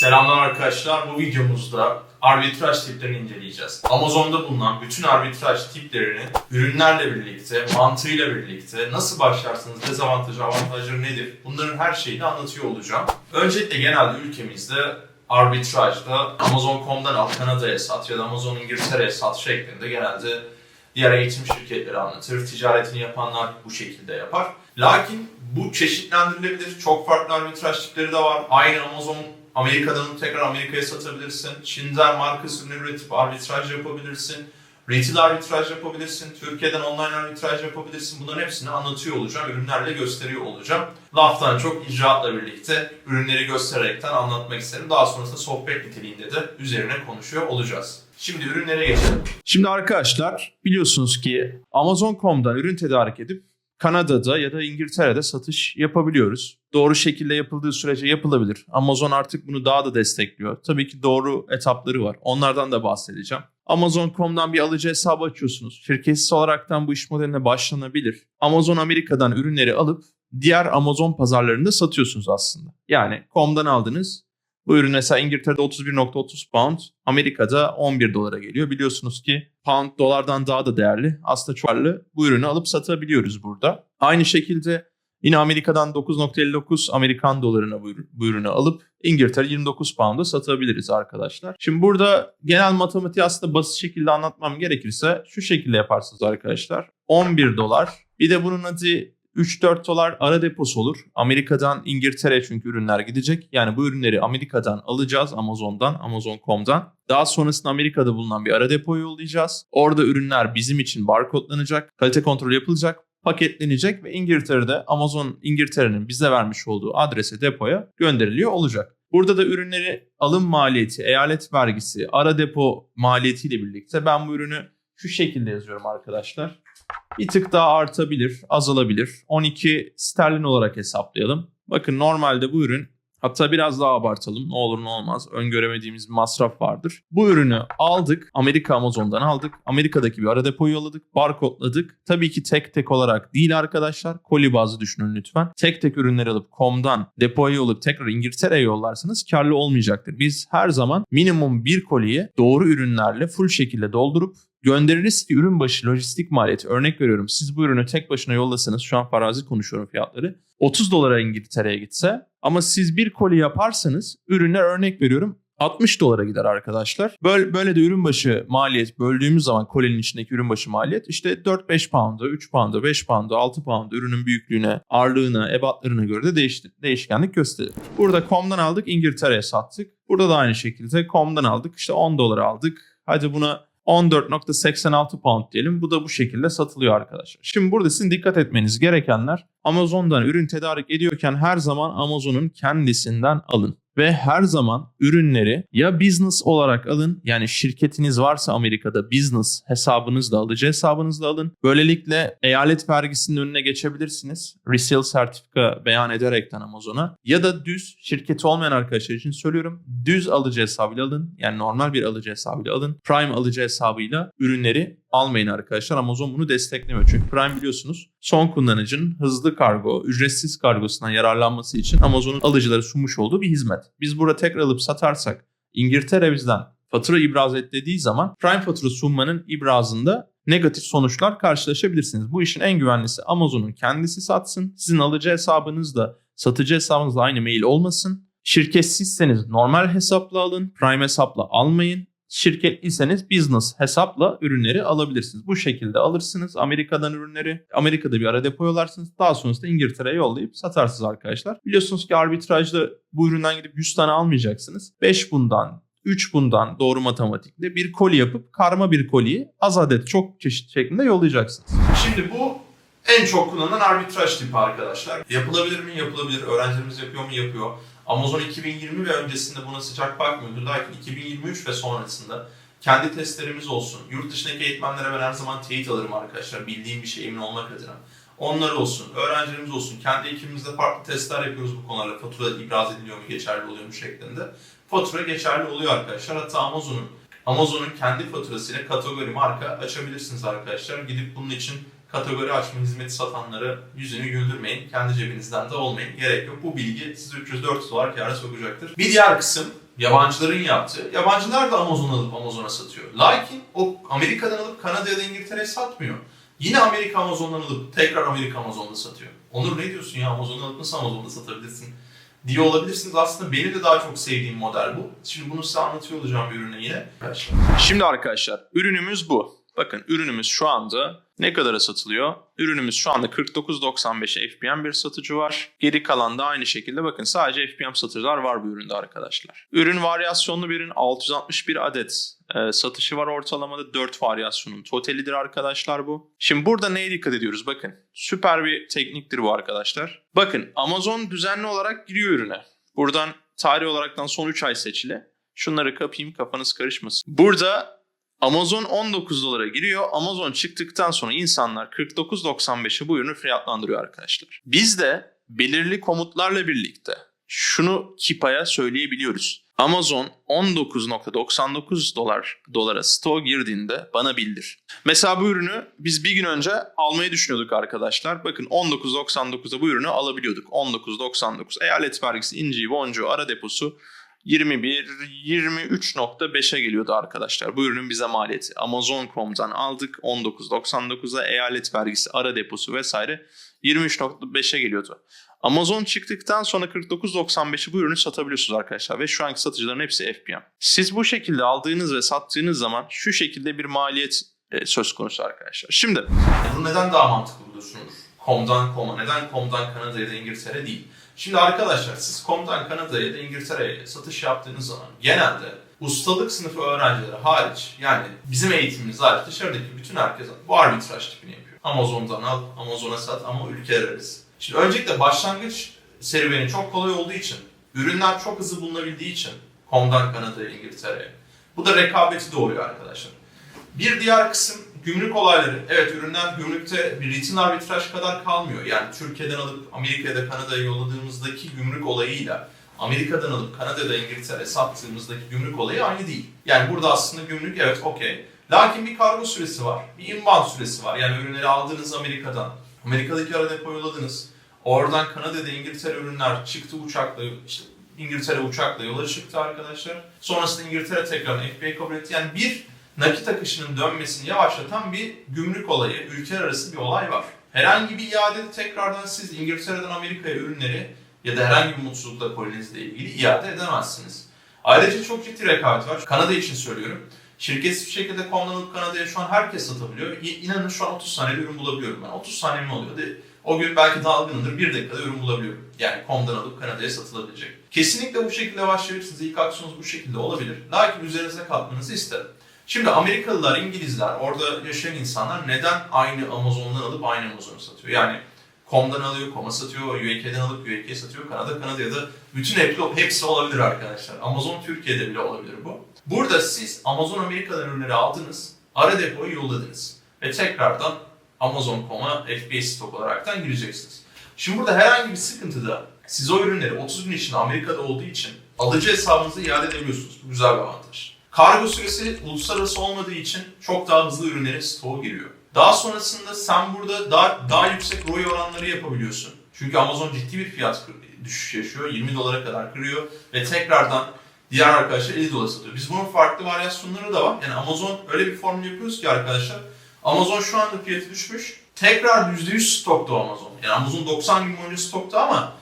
Selamlar arkadaşlar. Bu videomuzda arbitraj tiplerini inceleyeceğiz. Amazon'da bulunan bütün arbitraj tiplerini ürünlerle birlikte, mantığıyla birlikte nasıl başlarsınız, dezavantajı, avantajları nedir? Bunların her şeyini anlatıyor olacağım. Öncelikle genelde ülkemizde arbitrajda Amazon.com'dan al Kanada'ya sat ya da Amazon İngiltere'ye sat şeklinde genelde diğer eğitim şirketleri anlatır. Ticaretini yapanlar bu şekilde yapar. Lakin bu çeşitlendirilebilir. Çok farklı arbitraj tipleri de var. Aynı Amazon Amerika'dan tekrar Amerika'ya satabilirsin. Çin'den markası ürün üretip arbitraj yapabilirsin. Retail arbitraj yapabilirsin. Türkiye'den online arbitraj yapabilirsin. Bunların hepsini anlatıyor olacağım. Ürünlerle gösteriyor olacağım. Laftan çok icraatla birlikte ürünleri göstererekten anlatmak isterim. Daha sonrasında sohbet niteliğinde de üzerine konuşuyor olacağız. Şimdi ürünlere geçelim. Şimdi arkadaşlar biliyorsunuz ki Amazon.com'dan ürün tedarik edip Kanada'da ya da İngiltere'de satış yapabiliyoruz. Doğru şekilde yapıldığı sürece yapılabilir. Amazon artık bunu daha da destekliyor. Tabii ki doğru etapları var. Onlardan da bahsedeceğim. Amazon.com'dan bir alıcı hesabı açıyorsunuz. Şirketsiz olaraktan bu iş modeline başlanabilir. Amazon Amerika'dan ürünleri alıp diğer Amazon pazarlarında satıyorsunuz aslında. Yani com'dan aldınız. Bu ürün mesela İngiltere'de 31.30 pound, Amerika'da 11 dolara geliyor. Biliyorsunuz ki pound dolardan daha da değerli. Aslında değerli. Bu ürünü alıp satabiliyoruz burada. Aynı şekilde yine Amerika'dan 9.59 Amerikan dolarına bu, ürün- bu ürünü alıp İngiltere 29 pound'a satabiliriz arkadaşlar. Şimdi burada genel matematiği aslında basit şekilde anlatmam gerekirse şu şekilde yaparsınız arkadaşlar. 11 dolar. Bir de bunun adı 3-4 dolar ara deposu olur. Amerika'dan İngiltere'ye çünkü ürünler gidecek. Yani bu ürünleri Amerika'dan alacağız Amazon'dan, Amazon.com'dan. Daha sonrasında Amerika'da bulunan bir ara depoya yollayacağız. Orada ürünler bizim için barkodlanacak, kalite kontrolü yapılacak, paketlenecek ve İngiltere'de Amazon İngiltere'nin bize vermiş olduğu adrese depoya gönderiliyor olacak. Burada da ürünleri alım maliyeti, eyalet vergisi, ara depo maliyetiyle birlikte ben bu ürünü şu şekilde yazıyorum arkadaşlar bir tık daha artabilir, azalabilir. 12 sterlin olarak hesaplayalım. Bakın normalde bu ürün hatta biraz daha abartalım ne olur ne olmaz öngöremediğimiz bir masraf vardır. Bu ürünü aldık Amerika Amazon'dan aldık. Amerika'daki bir ara depoyu yolladık. Barkodladık. Tabii ki tek tek olarak değil arkadaşlar. Koli bazı düşünün lütfen. Tek tek ürünleri alıp com'dan depoya yollayıp tekrar İngiltere'ye yollarsanız karlı olmayacaktır. Biz her zaman minimum bir koliyi doğru ürünlerle full şekilde doldurup göndeririz ki ürün başı lojistik maliyeti örnek veriyorum siz bu ürünü tek başına yollasanız şu an farazi konuşuyorum fiyatları 30 dolara İngiltere'ye gitse ama siz bir koli yaparsanız ürünler örnek veriyorum 60 dolara gider arkadaşlar. Böyle, böyle de ürün başı maliyet böldüğümüz zaman kolinin içindeki ürün başı maliyet işte 4-5 pound'a, 3 pound'a, 5 pound'a, 6 pound'a ürünün büyüklüğüne, ağırlığına, ebatlarına göre de değiş, değişkenlik gösterir. Burada com'dan aldık İngiltere'ye sattık. Burada da aynı şekilde com'dan aldık işte 10 dolara aldık. Hadi buna 14.86 pound diyelim. Bu da bu şekilde satılıyor arkadaşlar. Şimdi burada sizin dikkat etmeniz gerekenler Amazon'dan ürün tedarik ediyorken her zaman Amazon'un kendisinden alın. Ve her zaman ürünleri ya business olarak alın yani şirketiniz varsa Amerika'da business hesabınızla alıcı hesabınızla alın. Böylelikle eyalet vergisinin önüne geçebilirsiniz. Resale sertifika beyan ederekten Amazon'a. Ya da düz şirketi olmayan arkadaşlar için söylüyorum. Düz alıcı hesabıyla alın. Yani normal bir alıcı hesabıyla alın. Prime alıcı hesabıyla ürünleri almayın arkadaşlar. Amazon bunu desteklemiyor. Çünkü Prime biliyorsunuz son kullanıcının hızlı kargo, ücretsiz kargosundan yararlanması için Amazon'un alıcılara sunmuş olduğu bir hizmet. Biz burada tekrar alıp satarsak İngiltere bizden fatura ibraz et dediği zaman Prime fatura sunmanın ibrazında negatif sonuçlar karşılaşabilirsiniz. Bu işin en güvenlisi Amazon'un kendisi satsın. Sizin alıcı hesabınız da satıcı hesabınızla aynı mail olmasın. Şirketsizseniz normal hesapla alın, Prime hesapla almayın. Şirketliyseniz business hesapla ürünleri alabilirsiniz. Bu şekilde alırsınız Amerika'dan ürünleri. Amerika'da bir ara depo yollarsınız. Daha sonrasında İngiltere'ye yollayıp satarsınız arkadaşlar. Biliyorsunuz ki arbitrajda bu üründen gidip 100 tane almayacaksınız. 5 bundan, 3 bundan doğru matematikle bir koli yapıp karma bir koliyi az adet çok çeşit şeklinde yollayacaksınız. Şimdi bu en çok kullanılan arbitraj tipi arkadaşlar. Yapılabilir mi? Yapılabilir. Öğrencilerimiz yapıyor mu? Yapıyor. Amazon 2020 ve öncesinde buna sıcak bakmıyordu. Lakin 2023 ve sonrasında kendi testlerimiz olsun. Yurt dışındaki eğitmenlere ben her zaman teyit alırım arkadaşlar. Bildiğim bir şey emin olmak adına. Onlar olsun, öğrencilerimiz olsun. Kendi ekibimizde farklı testler yapıyoruz bu konularla. Fatura ibraz ediliyor mu, geçerli oluyor mu şeklinde. Fatura geçerli oluyor arkadaşlar. Hatta Amazon'un Amazon'un kendi faturasıyla kategori marka açabilirsiniz arkadaşlar. Gidip bunun için kategori açma hizmeti satanlara yüzünü güldürmeyin. Kendi cebinizden de olmayın. Gerek yok. Bu bilgi sizi 300-400 dolar kâra sokacaktır. Bir diğer kısım Yabancıların yaptığı. Yabancılar da Amazon alıp Amazon'a satıyor. Lakin o Amerika'dan alıp Kanada'ya da İngiltere'ye satmıyor. Yine Amerika Amazon'dan alıp tekrar Amerika Amazon'da satıyor. Onur ne diyorsun ya Amazon'dan alıp nasıl Amazon'da satabilirsin diye olabilirsiniz. Aslında benim de daha çok sevdiğim model bu. Şimdi bunu size anlatıyor olacağım bir ürüne yine. Şimdi arkadaşlar ürünümüz bu. Bakın ürünümüz şu anda ne kadara satılıyor? Ürünümüz şu anda 49.95'e FBM bir satıcı var. Geri kalan da aynı şekilde bakın sadece FBM satıcılar var bu üründe arkadaşlar. Ürün varyasyonlu bir ürün 661 adet e, satışı var ortalamada 4 varyasyonun totalidir arkadaşlar bu. Şimdi burada neye dikkat ediyoruz bakın. Süper bir tekniktir bu arkadaşlar. Bakın Amazon düzenli olarak giriyor ürüne. Buradan tarih olaraktan son 3 ay seçili. Şunları kapayım kafanız karışmasın. Burada Amazon 19 dolara giriyor. Amazon çıktıktan sonra insanlar 49.95'e bu ürünü fiyatlandırıyor arkadaşlar. Biz de belirli komutlarla birlikte şunu Kipa'ya söyleyebiliyoruz. Amazon 19.99 dolar dolara stoğa girdiğinde bana bildir. Mesela bu ürünü biz bir gün önce almayı düşünüyorduk arkadaşlar. Bakın 19.99'da bu ürünü alabiliyorduk. 19.99 eyalet vergisi, inciği, boncuğu, ara deposu 21, 23.5'e geliyordu arkadaşlar. Bu ürünün bize maliyeti. Amazon.com'dan aldık 19.99'a eyalet vergisi, ara deposu vesaire 23.5'e geliyordu. Amazon çıktıktan sonra 49.95'i bu ürünü satabiliyorsunuz arkadaşlar ve şu anki satıcıların hepsi FBM. Siz bu şekilde aldığınız ve sattığınız zaman şu şekilde bir maliyet e, söz konusu arkadaşlar. Şimdi bu neden daha mantıklı buluyorsunuz? Com'dan Com'a, neden Com'dan Kanada'ya da İngiltere değil? Şimdi arkadaşlar siz Com'dan Kanada'ya ya da İngiltere'ye satış yaptığınız zaman genelde ustalık sınıfı öğrencileri hariç yani bizim eğitimimiz hariç dışarıdaki bütün herkes bu arbitraj tipini yapıyor. Amazon'dan al, Amazon'a sat ama ülkeler arası. Şimdi öncelikle başlangıç serüveni çok kolay olduğu için, ürünler çok hızlı bulunabildiği için Com'dan Kanada'ya, İngiltere'ye. Bu da rekabeti doğuyor arkadaşlar. Bir diğer kısım gümrük olayları. Evet ürünler gümrükte bir ritim arbitraj kadar kalmıyor. Yani Türkiye'den alıp Amerika'ya da Kanada'ya yolladığımızdaki gümrük olayıyla Amerika'dan alıp Kanada'da İngiltere sattığımızdaki gümrük olayı aynı değil. Yani burada aslında gümrük evet okey. Lakin bir kargo süresi var. Bir inbound süresi var. Yani ürünleri aldınız Amerika'dan. Amerika'daki ara depo yolladınız. Oradan Kanada'da İngiltere ürünler çıktı uçakla işte İngiltere uçakla yola çıktı arkadaşlar. Sonrasında İngiltere tekrar FBA kabul etti. Yani bir nakit akışının dönmesini yavaşlatan bir gümrük olayı, ülkeler arası bir olay var. Herhangi bir iadede tekrardan siz İngiltere'den Amerika'ya ürünleri ya da herhangi bir mutsuzlukla kolinizle ilgili iade edemezsiniz. Ayrıca çok ciddi rekabet var. Kanada için söylüyorum. Şirketsiz bir şekilde konlanıp Kanada'ya şu an herkes satabiliyor. İnanın şu an 30 saniyede ürün bulabiliyorum ben. 30 saniye mi oluyor? De, o gün belki dalgınındır. Bir dakikada ürün bulabiliyorum. Yani komdan alıp Kanada'ya satılabilecek. Kesinlikle bu şekilde başlayabilirsiniz. İlk aksiyonunuz bu şekilde olabilir. Lakin üzerinize katmanızı isterim. Şimdi Amerikalılar, İngilizler, orada yaşayan insanlar neden aynı Amazon'dan alıp aynı Amazon'u satıyor? Yani Com'dan alıyor, Com'a satıyor, UK'den alıp UK'ye satıyor, Kanada, Kanada'ya da bütün hepsi, hepsi olabilir arkadaşlar. Amazon Türkiye'de bile olabilir bu. Burada siz Amazon Amerika'dan ürünleri aldınız, ara depoyu yolladınız ve tekrardan Amazon.com'a FBA stok olaraktan gireceksiniz. Şimdi burada herhangi bir sıkıntıda siz o ürünleri 30 gün içinde Amerika'da olduğu için alıcı hesabınıza iade edebiliyorsunuz. Bu güzel bir avantaj. Kargo süresi uluslararası olmadığı için çok daha hızlı ürünlerin stoğu giriyor. Daha sonrasında sen burada daha, daha yüksek ROI oranları yapabiliyorsun. Çünkü Amazon ciddi bir fiyat düşüş yaşıyor. 20 dolara kadar kırıyor ve tekrardan diğer arkadaşlar 50 dolara satıyor. Biz bunun farklı varyasyonları da var. Yani Amazon öyle bir formül yapıyoruz ki arkadaşlar. Amazon şu anda fiyatı düşmüş. Tekrar %100 stokta Amazon. Yani Amazon 90 gün boyunca stokta ama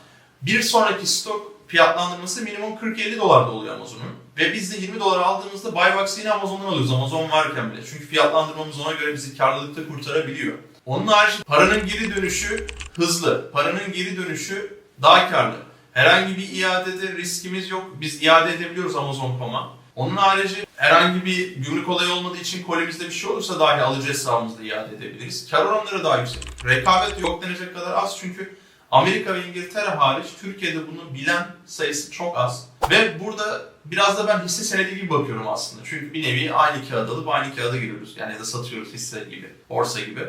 bir sonraki stok fiyatlandırması minimum 40-50 dolarda oluyor Amazon'un. Ve biz de 20 dolara aldığımızda Buybox'ı yine Amazon'dan alıyoruz. Amazon varken bile. Çünkü fiyatlandırmamız ona göre bizi karlılıkta kurtarabiliyor. Onun harici paranın geri dönüşü hızlı. Paranın geri dönüşü daha karlı. Herhangi bir iadede riskimiz yok. Biz iade edebiliyoruz Amazon.com'a. Onun harici herhangi bir gümrük olayı olmadığı için kolimizde bir şey olursa dahi alıcı hesabımızda iade edebiliriz. Kar oranları daha yüksek. Rekabet yok denecek kadar az çünkü Amerika ve İngiltere hariç Türkiye'de bunu bilen sayısı çok az. Ve burada biraz da ben hisse senedi gibi bakıyorum aslında. Çünkü bir nevi aynı kağıt alıp aynı kağıda giriyoruz. Yani ya da satıyoruz hisse gibi, borsa gibi.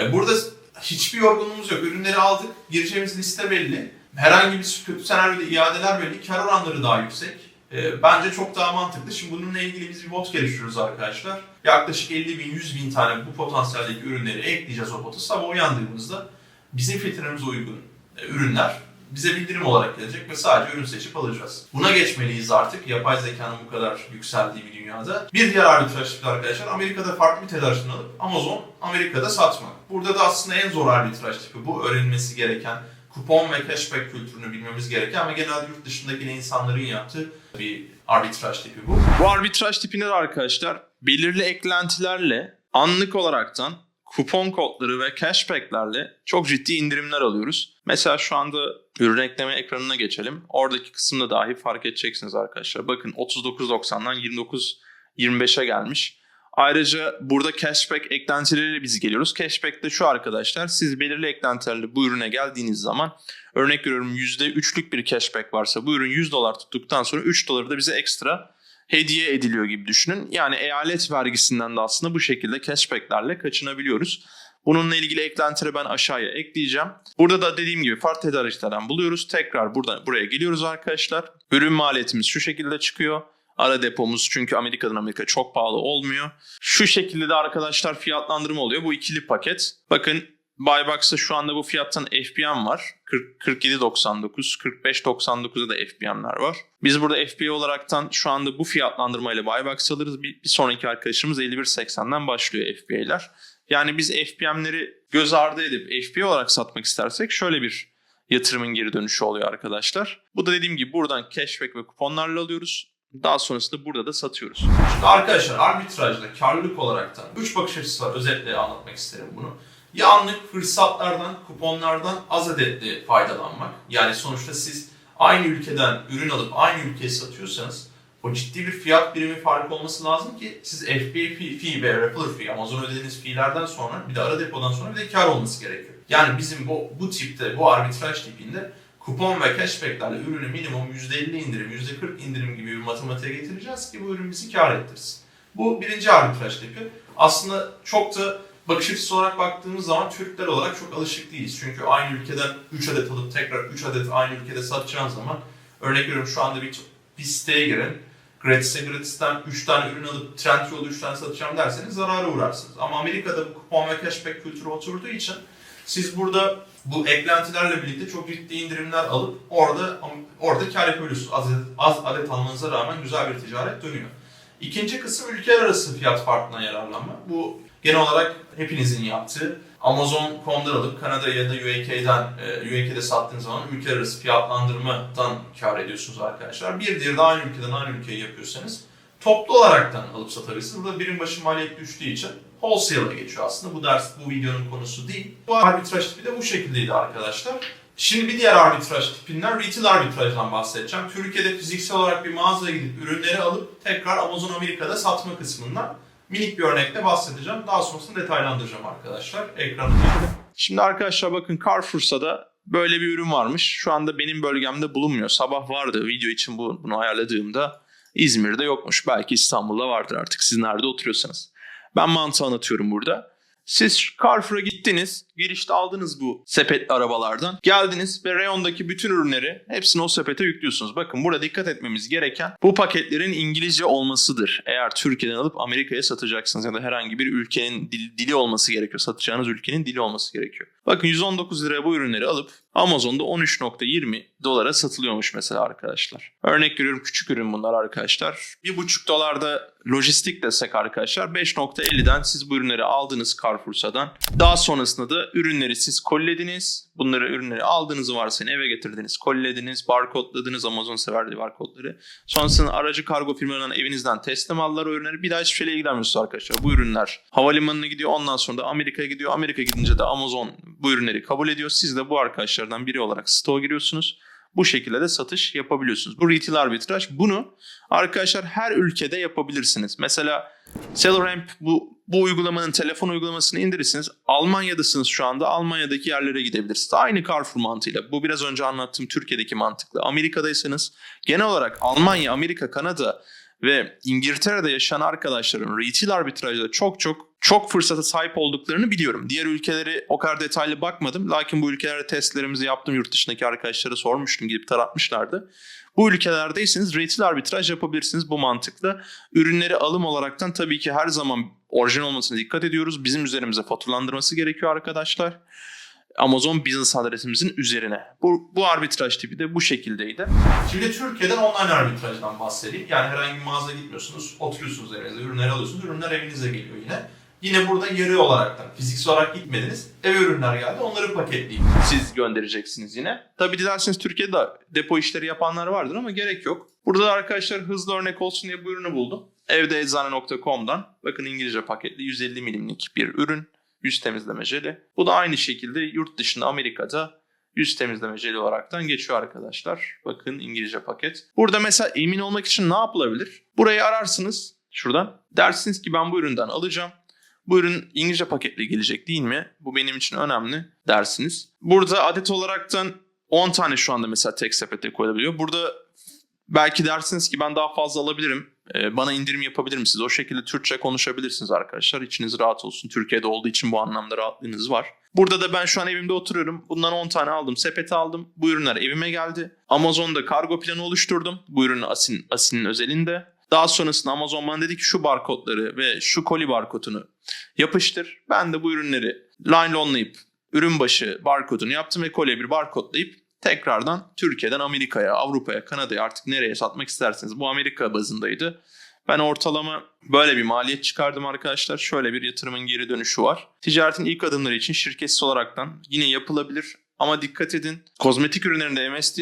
E, Burada hiçbir yorgunluğumuz yok. Ürünleri aldık, gireceğimiz liste belli. Herhangi bir kötü senaryoda iadeler belli, kar oranları daha yüksek. E, bence çok daha mantıklı. Şimdi bununla ilgili biz bir bot geliştiriyoruz arkadaşlar. Yaklaşık 50 bin, 100 bin tane bu potansiyeldeki ürünleri ekleyeceğiz o bota. Sabah uyandığımızda bizim filtremize uygun e, ürünler bize bildirim olarak gelecek ve sadece ürün seçip alacağız. Buna geçmeliyiz artık yapay zekanın bu kadar yükseldiği bir dünyada. Bir diğer arbitraj tipi arkadaşlar Amerika'da farklı bir tedarikçiden alıp Amazon Amerika'da satmak. Burada da aslında en zor arbitraj tipi bu. Öğrenilmesi gereken kupon ve cashback kültürünü bilmemiz gereken ama genelde yurt dışındaki insanların yaptığı bir arbitraj tipi bu. Bu arbitraj tipinde de arkadaşlar belirli eklentilerle anlık olaraktan kupon kodları ve cashbacklerle çok ciddi indirimler alıyoruz. Mesela şu anda ürün ekleme ekranına geçelim. Oradaki kısımda dahi fark edeceksiniz arkadaşlar. Bakın 39.90'dan 29.25'e gelmiş. Ayrıca burada cashback eklentileriyle biz geliyoruz. Cashback de şu arkadaşlar. Siz belirli eklentilerle bu ürüne geldiğiniz zaman örnek veriyorum %3'lük bir cashback varsa bu ürün 100 dolar tuttuktan sonra 3 doları da bize ekstra hediye ediliyor gibi düşünün. Yani eyalet vergisinden de aslında bu şekilde cashbacklerle kaçınabiliyoruz. Bununla ilgili eklentileri ben aşağıya ekleyeceğim. Burada da dediğim gibi farklı tedarikçilerden buluyoruz. Tekrar burada buraya geliyoruz arkadaşlar. Ürün maliyetimiz şu şekilde çıkıyor. Ara depomuz çünkü Amerika'dan Amerika çok pahalı olmuyor. Şu şekilde de arkadaşlar fiyatlandırma oluyor. Bu ikili paket. Bakın Buybox'ta şu anda bu fiyattan FBM var. 40, 47.99, 45.99'da da FBM'ler var. Biz burada FBA olaraktan şu anda bu fiyatlandırmayla Buybox alırız. Bir, bir sonraki arkadaşımız 51.80'den başlıyor FBA'ler. Yani biz FBM'leri göz ardı edip FBA olarak satmak istersek şöyle bir yatırımın geri dönüşü oluyor arkadaşlar. Bu da dediğim gibi buradan cashback ve kuponlarla alıyoruz. Daha sonrasında burada da satıyoruz. Şimdi arkadaşlar arbitrajda karlılık olaraktan 3 bakış açısı var. Özetle anlatmak isterim bunu. Ya anlık fırsatlardan, kuponlardan az adetli faydalanmak. Yani sonuçta siz aynı ülkeden ürün alıp aynı ülkeye satıyorsanız o ciddi bir fiyat birimi farkı olması lazım ki siz FBA fee, ve referral fee, Amazon ödediğiniz fee'lerden sonra bir de ara depodan sonra bir de kar olması gerekiyor. Yani bizim bu, bu tipte, bu arbitraj tipinde kupon ve cashbacklerle ürünü minimum %50 indirim, %40 indirim gibi bir matematiğe getireceğiz ki bu ürün bizi kar ettirsin. Bu birinci arbitraj tipi. Aslında çok da bakış açısı olarak baktığımız zaman Türkler olarak çok alışık değiliz. Çünkü aynı ülkeden 3 adet alıp tekrar 3 adet aynı ülkede satacağın zaman örnek veriyorum şu anda bir, bir siteye girin. Gratis'e Gratis'ten 3 tane ürün alıp Trendyol'da 3 tane satacağım derseniz zarara uğrarsınız. Ama Amerika'da bu kupon ve cashback kültürü oturduğu için siz burada bu eklentilerle birlikte çok ciddi indirimler alıp orada orada kar yapabiliyorsunuz. Az, az adet almanıza rağmen güzel bir ticaret dönüyor. İkinci kısım ülkeler arası fiyat farkına yararlanma. Bu genel olarak hepinizin yaptığı Amazon.com'dan alıp Kanada ya da UAK'den e, UAK'de sattığınız zaman ülkeler arası fiyatlandırmadan kar ediyorsunuz arkadaşlar. Bir diğeri de aynı ülkeden aynı ülkeye yapıyorsanız toplu olaraktan alıp satabilirsiniz. Burada birim başı maliyet düştüğü için wholesale'a geçiyor aslında. Bu ders bu videonun konusu değil. Bu arbitraj tipi de bu şekildeydi arkadaşlar. Şimdi bir diğer arbitraj tipinden retail arbitrajdan bahsedeceğim. Türkiye'de fiziksel olarak bir mağazaya gidip ürünleri alıp tekrar Amazon Amerika'da satma kısmından minik bir örnekle bahsedeceğim. Daha sonrasında detaylandıracağım arkadaşlar. Ekranı Şimdi arkadaşlar bakın Carrefour'sa da böyle bir ürün varmış. Şu anda benim bölgemde bulunmuyor. Sabah vardı video için bu, bunu ayarladığımda. İzmir'de yokmuş. Belki İstanbul'da vardır artık siz nerede oturuyorsanız. Ben mantığı anlatıyorum burada. Siz Carrefour'a gittiniz, girişte aldınız bu sepetli arabalardan. Geldiniz ve reyondaki bütün ürünleri hepsini o sepete yüklüyorsunuz. Bakın burada dikkat etmemiz gereken bu paketlerin İngilizce olmasıdır. Eğer Türkiye'den alıp Amerika'ya satacaksınız ya da herhangi bir ülkenin dil- dili olması gerekiyor. Satacağınız ülkenin dili olması gerekiyor. Bakın 119 liraya bu ürünleri alıp Amazon'da 13.20 dolara satılıyormuş mesela arkadaşlar. Örnek veriyorum küçük ürün bunlar arkadaşlar. 1.5 dolarda lojistik desek arkadaşlar 5.50'den siz bu ürünleri aldınız Carrefour'dan. Daha sonrasında da ürünleri siz kolilediniz. Bunları ürünleri aldığınızı varsayın eve getirdiniz, kolilediniz, barkodladınız Amazon severdi barkodları. Sonrasında aracı kargo firmalarından evinizden teslim aldılar o ürünleri. Bir daha hiçbir şeyle ilgilenmiyorsunuz arkadaşlar. Bu ürünler havalimanına gidiyor ondan sonra da Amerika'ya gidiyor. Amerika gidince de Amazon bu ürünleri kabul ediyor. Siz de bu arkadaşlardan biri olarak stoğa giriyorsunuz. Bu şekilde de satış yapabiliyorsunuz. Bu retail arbitraj. Bunu arkadaşlar her ülkede yapabilirsiniz. Mesela SellerAmp bu bu uygulamanın telefon uygulamasını indirirsiniz. Almanya'dasınız şu anda. Almanya'daki yerlere gidebilirsiniz. Aynı Carrefour mantığıyla. Bu biraz önce anlattığım Türkiye'deki mantıklı. Amerika'daysanız genel olarak Almanya, Amerika, Kanada ve İngiltere'de yaşayan arkadaşların retail arbitrajda çok çok çok fırsata sahip olduklarını biliyorum. Diğer ülkeleri o kadar detaylı bakmadım. Lakin bu ülkelerde testlerimizi yaptım. Yurt dışındaki arkadaşlara sormuştum. Gidip taratmışlardı. Bu ülkelerdeyseniz retail arbitraj yapabilirsiniz bu mantıkla. Ürünleri alım olaraktan tabii ki her zaman orijinal olmasına dikkat ediyoruz. Bizim üzerimize faturalandırması gerekiyor arkadaşlar. Amazon Business adresimizin üzerine. Bu, bu arbitraj tipi de bu şekildeydi. Şimdi Türkiye'den online arbitrajdan bahsedeyim. Yani herhangi bir mağaza gitmiyorsunuz, oturuyorsunuz evinizde, ürünleri alıyorsunuz, ürünler evinize geliyor yine. Yine burada yarı olaraktan, fiziksel olarak gitmediniz, eve ürünler geldi, onları paketleyin. Siz göndereceksiniz yine. Tabii dilerseniz Türkiye'de de depo işleri yapanlar vardır ama gerek yok. Burada da arkadaşlar hızlı örnek olsun diye bu ürünü buldum. Evdeeczane.com'dan bakın İngilizce paketli 150 milimlik bir ürün. Yüz temizleme jeli. Bu da aynı şekilde yurt dışında Amerika'da yüz temizleme jeli olaraktan geçiyor arkadaşlar. Bakın İngilizce paket. Burada mesela emin olmak için ne yapılabilir? Burayı ararsınız şuradan. Dersiniz ki ben bu üründen alacağım. Bu ürün İngilizce paketle gelecek değil mi? Bu benim için önemli dersiniz. Burada adet olaraktan 10 tane şu anda mesela tek sepete koyulabiliyor. Burada belki dersiniz ki ben daha fazla alabilirim. Ee, bana indirim yapabilir misiniz? O şekilde Türkçe konuşabilirsiniz arkadaşlar. İçiniz rahat olsun. Türkiye'de olduğu için bu anlamda rahatlığınız var. Burada da ben şu an evimde oturuyorum. Bundan 10 tane aldım. Sepete aldım. Bu ürünler evime geldi. Amazon'da kargo planı oluşturdum. Bu ürün Asin, Asin'in özelinde. Daha sonrasında Amazon bana dedi ki şu barkodları ve şu koli barkodunu yapıştır. Ben de bu ürünleri linelonlayıp ürün başı barkodunu yaptım ve kolye bir barkodlayıp tekrardan Türkiye'den Amerika'ya, Avrupa'ya, Kanada'ya artık nereye satmak isterseniz. Bu Amerika bazındaydı. Ben ortalama böyle bir maliyet çıkardım arkadaşlar. Şöyle bir yatırımın geri dönüşü var. Ticaretin ilk adımları için şirketsiz olaraktan yine yapılabilir. Ama dikkat edin. Kozmetik ürünlerinde MSD,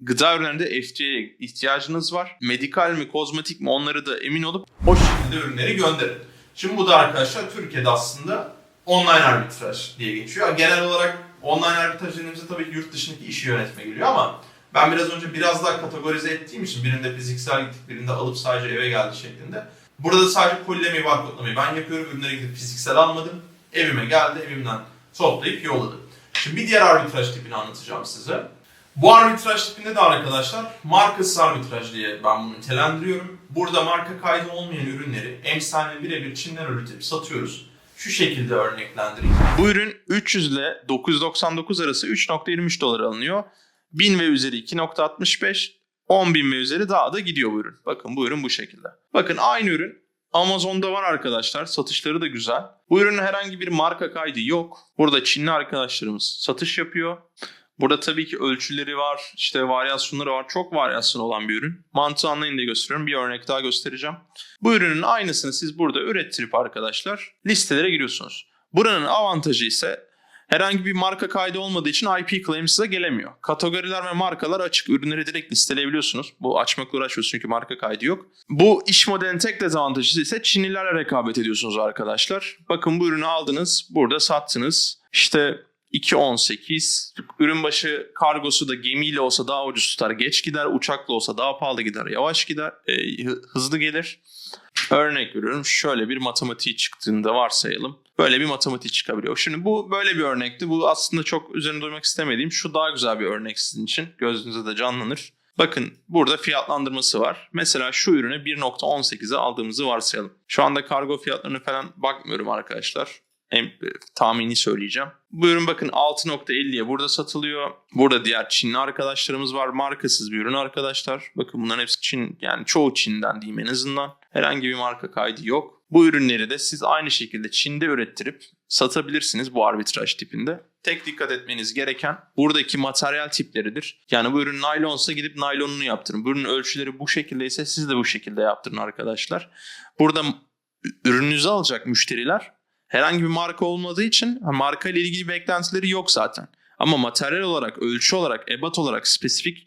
gıda ürünlerinde FDA'ya ihtiyacınız var. Medikal mi, kozmetik mi onları da emin olup O şekilde ürünleri gönderin. Şimdi bu da arkadaşlar Türkiye'de aslında online arbitraj diye geçiyor. Genel olarak online arbitraj dediğimizde tabii yurt dışındaki işi yönetme geliyor ama ben biraz önce biraz daha kategorize ettiğim için birinde fiziksel gittik, birinde alıp sadece eve geldi şeklinde. Burada da sadece kolilemeyi, barkodlamayı ben yapıyorum. Ürünleri gidip fiziksel almadım. Evime geldi, evimden toplayıp yolladım. Şimdi bir diğer arbitraj tipini anlatacağım size. Bu arbitraj tipinde de arkadaşlar markasız arbitraj diye ben bunu nitelendiriyorum. Burada marka kaydı olmayan ürünleri emsalini birebir Çin'den üretip satıyoruz. Şu şekilde örneklendireyim. Bu ürün 300 ile 999 arası 3.23 dolar alınıyor. 1000 ve üzeri 2.65, 10.000 ve üzeri daha da gidiyor bu ürün. Bakın bu ürün bu şekilde. Bakın aynı ürün Amazon'da var arkadaşlar. Satışları da güzel. Bu ürünün herhangi bir marka kaydı yok. Burada Çinli arkadaşlarımız satış yapıyor. Burada tabii ki ölçüleri var, işte varyasyonları var. Çok varyasyon olan bir ürün. Mantığı anlayın diye gösteriyorum. Bir örnek daha göstereceğim. Bu ürünün aynısını siz burada ürettirip arkadaşlar listelere giriyorsunuz. Buranın avantajı ise herhangi bir marka kaydı olmadığı için IP claim size gelemiyor. Kategoriler ve markalar açık. Ürünleri direkt listeleyebiliyorsunuz. Bu açmakla uğraşmıyorsunuz çünkü marka kaydı yok. Bu iş modelinin tek dezavantajı ise Çinlilerle rekabet ediyorsunuz arkadaşlar. Bakın bu ürünü aldınız, burada sattınız. İşte 2.18 ürün başı kargosu da gemiyle olsa daha ucuz tutar geç gider. Uçakla olsa daha pahalı gider yavaş gider e, hı- hızlı gelir. Örnek veriyorum şöyle bir matematiği çıktığında varsayalım. Böyle bir matematik çıkabiliyor. Şimdi bu böyle bir örnekti. Bu aslında çok üzerine durmak istemediğim şu daha güzel bir örnek sizin için. Gözünüze de canlanır. Bakın burada fiyatlandırması var. Mesela şu ürünü 1.18'e aldığımızı varsayalım. Şu anda kargo fiyatlarını falan bakmıyorum arkadaşlar en e, tahmini söyleyeceğim. Bu ürün bakın 6.50'ye burada satılıyor. Burada diğer Çinli arkadaşlarımız var. Markasız bir ürün arkadaşlar. Bakın bunların hepsi Çin yani çoğu Çin'den diyeyim en azından. Herhangi bir marka kaydı yok. Bu ürünleri de siz aynı şekilde Çin'de ürettirip satabilirsiniz bu arbitraj tipinde. Tek dikkat etmeniz gereken buradaki materyal tipleridir. Yani bu ürün naylonsa gidip naylonunu yaptırın. Bu ürünün ölçüleri bu şekilde ise siz de bu şekilde yaptırın arkadaşlar. Burada ürününüzü alacak müşteriler herhangi bir marka olmadığı için marka ile ilgili beklentileri yok zaten. Ama materyal olarak, ölçü olarak, ebat olarak, spesifik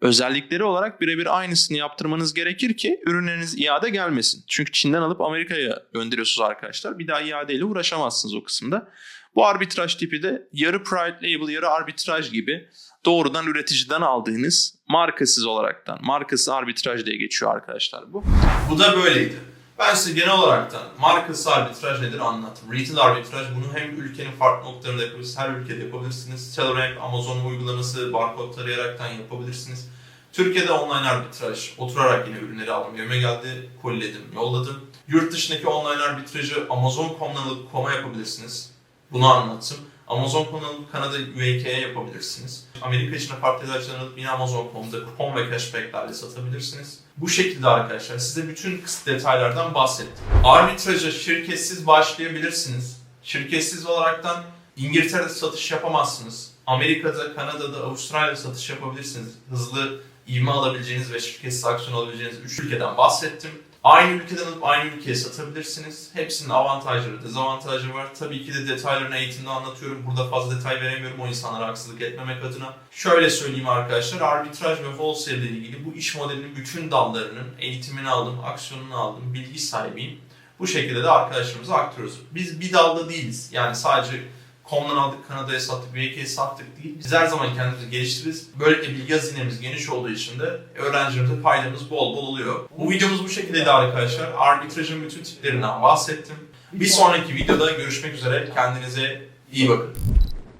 özellikleri olarak birebir aynısını yaptırmanız gerekir ki ürünleriniz iade gelmesin. Çünkü Çin'den alıp Amerika'ya gönderiyorsunuz arkadaşlar. Bir daha iadeyle uğraşamazsınız o kısımda. Bu arbitraj tipi de yarı private label, yarı arbitraj gibi doğrudan üreticiden aldığınız markasız olaraktan. Markası arbitraj diye geçiyor arkadaşlar bu. Bu da böyleydi. Ben size genel olaraktan markası arbitraj nedir anlattım. Retail arbitraj bunu hem ülkenin farklı noktalarında yapabilirsiniz, her ülkede yapabilirsiniz. Telerank, Amazon uygulaması, barkod tarayaraktan yapabilirsiniz. Türkiye'de online arbitraj, oturarak yine ürünleri aldım, evime geldi, koliledim, yolladım. Yurt dışındaki online arbitrajı Amazon.com'dan alıp com'a yapabilirsiniz. Bunu anlattım. Amazon.com'dan alıp Kanada, UAK'ye yapabilirsiniz. Amerika için farklı ilaçlarını alıp yine Amazon.com'da kupon ve cashback'lerle satabilirsiniz. Bu şekilde arkadaşlar size bütün kısa detaylardan bahsettim. Arbitraja şirketsiz başlayabilirsiniz. Şirketsiz olaraktan İngiltere'de satış yapamazsınız. Amerika'da, Kanada'da, Avustralya'da satış yapabilirsiniz. Hızlı ivme alabileceğiniz ve şirketsiz aksiyon alabileceğiniz 3 ülkeden bahsettim. Aynı ülkeden alıp aynı ülkeye satabilirsiniz. Hepsinin avantajları, dezavantajları var. Tabii ki de detaylarını eğitimde anlatıyorum. Burada fazla detay veremiyorum o insanlara haksızlık etmemek adına. Şöyle söyleyeyim arkadaşlar, arbitraj ve wholesale ile ilgili bu iş modelinin bütün dallarının eğitimini aldım, aksiyonunu aldım, bilgi sahibiyim. Bu şekilde de arkadaşlarımıza aktarıyoruz. Biz bir dalda değiliz. Yani sadece Com'dan aldık, Kanada'ya sattık, VK'ye sattık değil. Biz her zaman kendimizi geliştiririz. Böylelikle bilgi hazinemiz geniş olduğu için de öğrencilerimize faydamız bol bol oluyor. Bu videomuz bu şekildeydi arkadaşlar. Arbitrajın bütün tiplerinden bahsettim. Bir sonraki videoda görüşmek üzere. Kendinize iyi bakın.